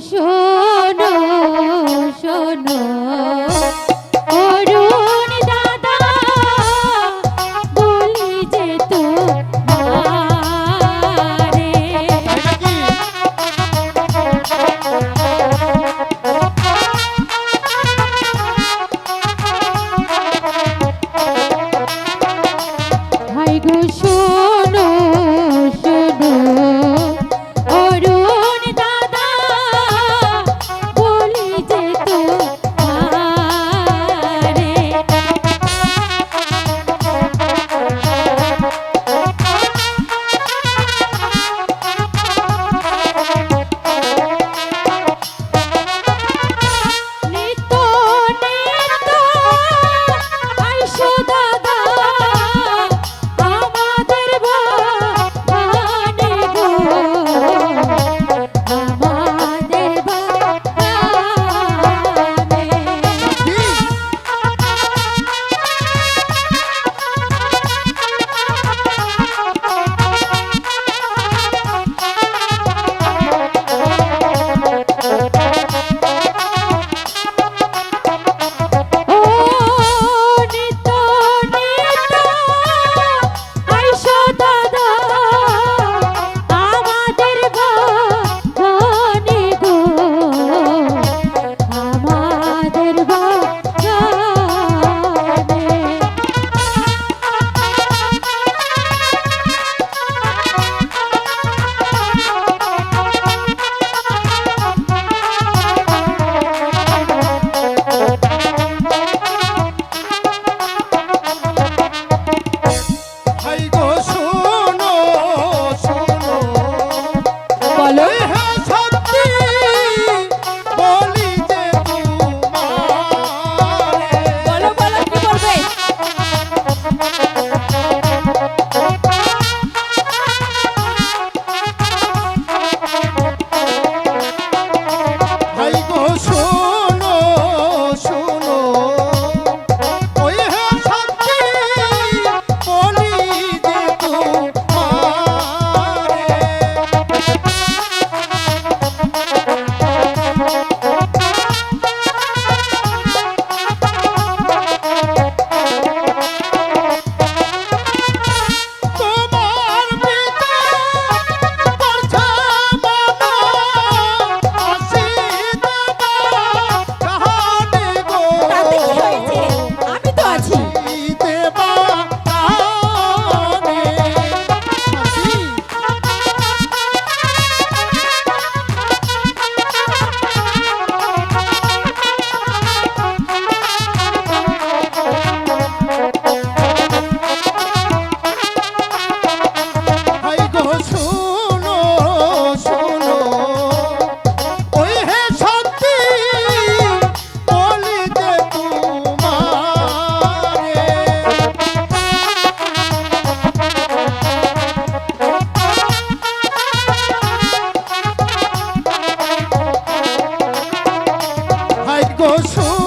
শোনো শোনো। অরুণ দাদা বলি যে তোমারে। হাই গো শোনো। ছোট